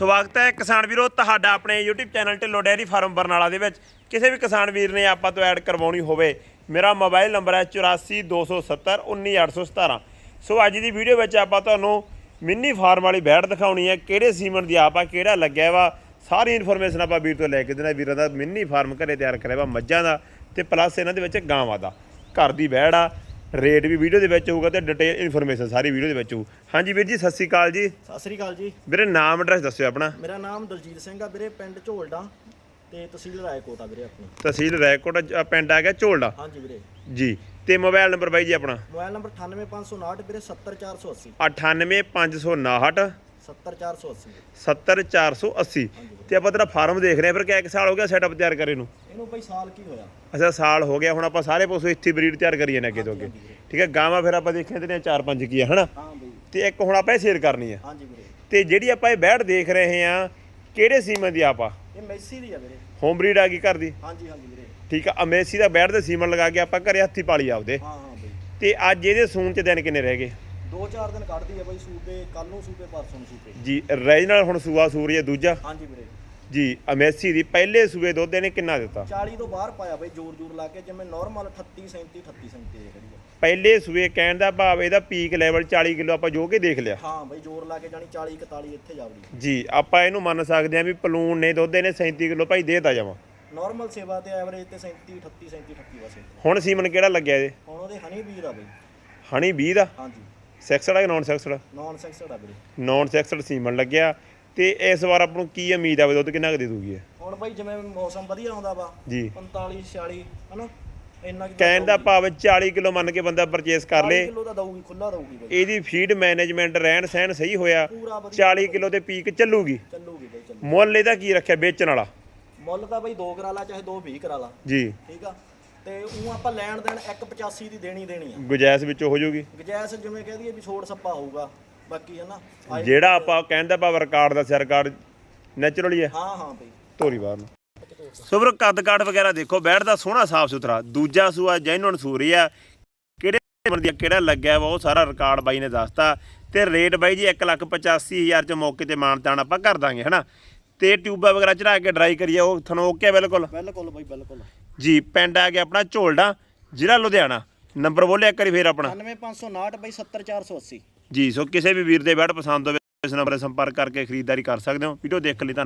ਸਵਾਗਤ ਹੈ ਕਿਸਾਨ ਵੀਰੋ, ਤੁਹਾਡਾ ਆਪਣੇ YouTube channel Dhillon dairy farm Barnala ਦੇ ਵਿੱਚ। ਕਿਸੇ ਵੀ ਕਿਸਾਨ ਵੀਰ ਨੇ ਆਪਾਂ ਤੋਂ ਐਡ ਕਰਵਾਉਣੀ ਹੋਵੇ, ਮੇਰਾ ਮੋਬਾਈਲ ਨੰਬਰ ਹੈ 8427191817 ਸੋ ਅੱਜ ਦੀ ਵੀਡੀਓ ਵਿੱਚ ਆਪਾਂ ਤੁਹਾਨੂੰ ਮਿੰਨੀ ਫਾਰਮ ਵਾਲੀ ਬੈੜ ਦਿਖਾਉਣੀ ਹੈ, ਕਿਹੜੇ ਸੀਮਨ ਦੀ ਆਪ ਆ, ਕਿਹੜਾ ਲੱਗਿਆ ਵਾ, ਸਾਰੀ ਇਨਫੋਰਮੇਸ਼ਨ ਆਪਾਂ ਵੀਰ ਤੋਂ ਲੈ ਕੇ ਦੇਣਾ ਵੀਰਾਂ ਦਾ ਮਿੰਨੀ ਫਾਰਮ ਘਰੇ ਤਿਆਰ ਕਰਿਆ ਵਾ ਮੱਝਾਂ ਦਾ ਤੇ ਪਲੱਸ ਇਹਨਾਂ ਦੇ ਵਿੱਚ ਗਾਵਾਂ ਦਾ। ਘਰ ਦੀ ਬੈੜ ਆ ਰੇਟ ਵੀ ਵੀਡੀਓ ਦੇ ਵਿੱਚ ਹੋਊਗਾ ਤੇ ਡਿਟੇਲ ਇਨਫੋਰਮੇਸ਼ਨ ਸਾਰੀ ਵੀਡੀਓ ਦੇ ਵਿੱਚ ਹੋਊ। ਹਾਂਜੀ ਵੀਰ ਜੀ ਸਤਿ ਸ਼੍ਰੀ ਅਕਾਲ ਜੀ। ਸਤਿ ਸ੍ਰੀ ਅਕਾਲ ਜੀ। ਵੀਰੇ ਨਾਮ ਐਡਰੈਸ ਦੱਸਿਓ ਆਪਣਾ। ਮੇਰਾ ਨਾਮ ਦਲਜੀਤ ਸਿੰਘ ਆ ਵੀਰੇ ਪਿੰਡ ਝੋਲਡਾ ਤੇ ਤਹਿਸੀਲ ਰਾਏਕੋਟ ਆ ਵੀਰੇ ਆਪਣੀ। ਤਹਿਸੀਲ ਰੈਕੋਟ ਅ, ਪਿੰਡ ਆ ਗਿਆ ਝੋਲਡਾ। ਹਾਂਜੀ ਵੀਰੇ। ਜੀ ਤੇ ਮੋਬਾਈਲ ਨੰਬਰ ਬਾਈ ਜੀ ਆਪਣਾ। ਮੋਬਾਈਲ ਨੰਬਰ 98559 ਵੀਰੇ 70480 98559 70480 70480 ਤੇ ਆਪਾਂ ਤੇਰਾ ਫਾਰਮ ਦੇਖ ਰਹੇ ਆ ਫਿਰ ਕਿਆ ਇੱਕ ਸਾਲ ਹੋ ਗਿਆ ਸੈਟਅਪ ਤਿਆਰ ਕਰੇ ਨੂੰ? ਇਹਨੂੰ ਬਈ ਸਾਲ ਕੀ ਹੋਇਆ? ਅੱਛਾ ਸਾਲ ਹੋ ਗਿਆ। ਹੁਣ ਆਪਾਂ ਸਾਰੇ ਪਸ਼ੂ ਇੱਥੇ ਬਰੀਡ ਤਿਆਰ ਕਰੀਏ ਨੇ ਅੱਗੇ ਤੋਂ ਅੱਗੇ। ਠੀਕ ਹੈ ਗਾਵਾਂ ਫਿਰ ਆਪਾਂ ਦੇਖਿਆ ਤੇ ਚਾਰ ਪੰਜ ਕੀ ਆ ਹਨਾ? ਹਾਂ ਬਈ। ਤੇ ਇੱਕ ਹੁਣ ਆਪਾਂ ਇਹ ਸੇਲ ਕਰਨੀ ਆ। ਹਾਂਜੀ ਵੀਰੇ। ਤੇ ਜਿਹੜੀ ਆਪਾਂ ਇਹ ਬੈੜ ਦੇਖ ਰਹੇ ਆ ਕਿਹੜੇ ਸੀਮਨ ਦੀ ਆਪਾਂ? ਇਹ ਮੈਸੀ ਦੀ ਆ ਵੀਰੇ। ਹੋਮ ਬਰੀਡ ਆ ਗਈ ਘਰ ਦੀ? ਹਾਂਜੀ ਹਾਂਜੀ ਵੀਰੇ। ਠੀਕ ਆ ਅਮੇਸੀ ਦਾ ਬੈੜ ਦੇ ਸੀਮਨ ਲਗਾ ਕੇ ਆਪਾਂ ਘਰੇ ਹੱਥੀ ਪਾਲੀ ਆਪਦੇ। ਹਾਂ ਹਾਂ ਬਈ। ਤੇ ਅੱਜ ਇਹਦੇ ਸੂਣ ਚ ਦਿਨ ਕਿੰਨੇ ਰਹਿ ਗਏ? ਦੋ ਚਾਰ ਦਿਨ ਕੱਢਦੀ ਆ ਬਈ ਸੂਪੇ ਕੱਲ ਨੂੰ ਸੂਪੇ ਪਰਸੋਂ ਨੂੰ ਸੂਪੇ ਜੀ ਰੀਜਨਲ ਹੁਣ ਸੂਆ ਸੂਰੀਆ ਦੂਜਾ। ਹਾਂਜੀ ਵੀਰੇ। ਜੀ ਅਮੇਸੀ ਦੀ ਪਹਿਲੇ ਸੂਏ ਦੁੱਧ ਇਹਨੇ ਕਿੰਨਾ ਦਿੱਤਾ? 40 ਤੋਂ ਬਾਹਰ ਪਾਇਆ ਬਈ ਜੋਰ ਜੋਰ ਲਾ ਕੇ ਜਿਵੇਂ ਨਾਰਮਲ 38 37 38 37 ਇਹ ਕਰੀ ਆ ਪਹਿਲੇ ਸੂਏ ਕਹਿਣ ਦਾ ਭਾਵ ਇਹਦਾ ਪੀਕ ਲੈਵਲ 40 ਕਿਲੋ ਆਪਾਂ ਜੋ ਕੇ ਦੇਖ ਲਿਆ। ਹਾਂ ਬਈ ਜੋਰ ਲਾ ਕੇ ਜਾਣੀ 40 41 ਇੱਥੇ ਜਾਵੜੀ ਜੀ ਆਪਾਂ ਇਹਨੂੰ ਮੰਨ ਸਕਦੇ ਹਾਂ ਵੀ ਪਲੂਨ ਨੇ ਦੁੱਧ ਇਹਨੇ 37 ਕਿਲੋ ਭਾਈ ਦੇਤਾ ਜਾਵਾਂ। ਨਾਰਮਲ ਸੇਵਾ ਤੇ ਐਵਰੇਜ ਤੇ 37 38 37 38 ਵਸੇ ਹੁਣ ਸੀਮਨ ਕਿਹੜਾ ਲੱਗਿਆ ਇਹਦੇ? ਹੁਣ ਉਹਦੇ ਹਨੀ ਬੀਜ ਦਾ ਬਈ। ਹਣੀ 20 ਦਾ ਹਾਂਜੀ। ਸੈਕਸਡ ਆ ਕਿ ਨਾਨ ਸੈਕਸਡ ਨਾਨ ਸੈਕਸਡ ਆ ਵੀਰੇ ਨਾਨ ਸੈਕਸਡ ਸੀਮਨ ਲੱਗਿਆ। ਤੇ ਇਸ ਵਾਰ ਆਪਾਂ ਨੂੰ ਕੀ ਉਮੀਦ ਆ ਵੀ ਦੁੱਧ ਕਿੰਨਾ ਕੁ ਦੇ ਦੂਗੀ ਇਹ? ਹੁਣ ਬਈ ਜਿਵੇਂ ਮੌਸਮ ਵਧੀਆ ਆਉਂਦਾ ਵਾ ਜੀ। 45 46 ਹਨਾ? ਇੰਨਾ ਕਿ ਕਹਿਣ ਦਾ ਭਾਵ 40 ਕਿਲੋ ਮੰਨ ਕੇ ਬੰਦਾ ਪਰਚੇਸ ਕਰ ਲੇ। ਕਿਲੋ ਦਾ ਦਊਗੀ ਖੁੱਲਾ ਦਊਗੀ ਬਈ। ਇਹਦੀ ਫੀਡ ਮੈਨੇਜਮੈਂਟ ਰਹਿਣ ਸਹਿਣ ਸਹੀ ਹੋਇਆ। ਪੂਰਾ ਵਧੀਆ 40 ਕਿਲੋ ਤੇ ਪੀਕ ਚੱਲੂਗੀ। ਚੱਲੂਗੀ ਬਈ ਚੱਲੂ ਮੁੱਲ ਇਹਦਾ ਕੀ ਰੱਖਿਆ ਵੇਚਣ ਵਾਲਾ? ਮੁੱਲ ਤਾਂ ਬਈ 2 ਕਰਾ ਲਾ ਚਾਹੇ 2 20 ਕਰਾ ਲਾ। ਜੀ। ਠੀਕ ਆ? ਤੇ ਉਹ ਆਪਾਂ ਲੈਣ ਦੇਣ 185 ਦੀ ਦੇਣੀ ਦੇਣੀ ਆ। ਗੁਜਾਇਸ਼ ਵਿੱਚ ਹੋ ਜਾਊਗੀ। ਗਜੈਸ ਜਿਵੇਂ ਕਹਿ ਦਈਏ ਵੀ ਛੋੜ ਸੱਪਾ ਹੋਊਗਾ। ਬਾਕੀ ਹੈ ਨਾ ਆਏ- ਜਿਹੜਾ ਆਪਾਂ ਕਹਿੰਦਾ ਭਾਵ ਰਿਕਾਰਡ ਦਾ ਰਿਕਾਰਡ ਨੈਚੁਰਲੀ ਹੈ ਹਾਂ। ਹਾਂ ਬਈ। ਧੋਰੀ ਬਾਹਰ ਨੂੰ। ਸੋ ਵੀਰੋ ਕੱਦ ਕਾਠ ਵਗੈਰਾ ਦੇਖੋ ਬੈਠ ਦਾ ਸੋਹਣਾ ਸਾਫ਼ ਸੁਥਰਾ। ਦੂਜਾ ਸੂਆ ਜੈਨੂਨ ਸੂਰੀ ਆ। ਕਿਹੜੇ ਨੰਬਰ ਦੀ ਕਿਹੜਾ ਲੱਗਿਆ ਵਾ ਉਹ ਸਾਰਾ ਰਿਕਾਰਡ ਬਾਈ ਨੇ ਦੱਸਤਾ। ਤੇ ਰੇਟ ਬਾਈ ਜੀ 185000 ਚ ਮੌਕੇ ਤੇ ਮਾਨਤਾਨ ਆਪਾਂ ਕਰ ਦਾਂਗੇ ਹਨਾ? ਤੇ ਟਿਊਬਾਂ ਵਗੈਰਾ ਚੜਾ ਕੇ ਡਰਾਈ ਕਰੀਏ ਉਹ ਤੁਹਾਨੂੰ ਓਕੇ ਬਿਲਕੁਲ? ਬਿਲਕੁਲ ਬਈ ਬਿਲਕੁਲ। ਜੀ ਪਿੰਡ ਆ ਗਿਆ ਆਪਣਾ ਝੋਲਡਾ ਜ਼ਿਲ੍ਹਾ ਲੁਧਿਆਣਾ। ਨੰਬਰ ਬੋਲਿਆ ਇੱਕ ਵਾਰੀ ਫੇਰ ਆਪਣਾ। 98559 ਬਈ 70480 ਜੀ ਸੋ ਕਿਸੇ ਵੀ ਵੀਰ ਦੇ ਬੈਠ ਪਸੰਦ ਹੋਵੇ ਇਸ ਨੰਬਰ 'ਤੇ ਸੰਪਰਕ ਕਰਕੇ ਖਰੀਦਦਾਰੀ ਕਰ ਸਕਦੇ ਹੋ। ਵੀਡੀਓ ਦੇਖ ਲਈ ਤੁਹਾਨੂੰ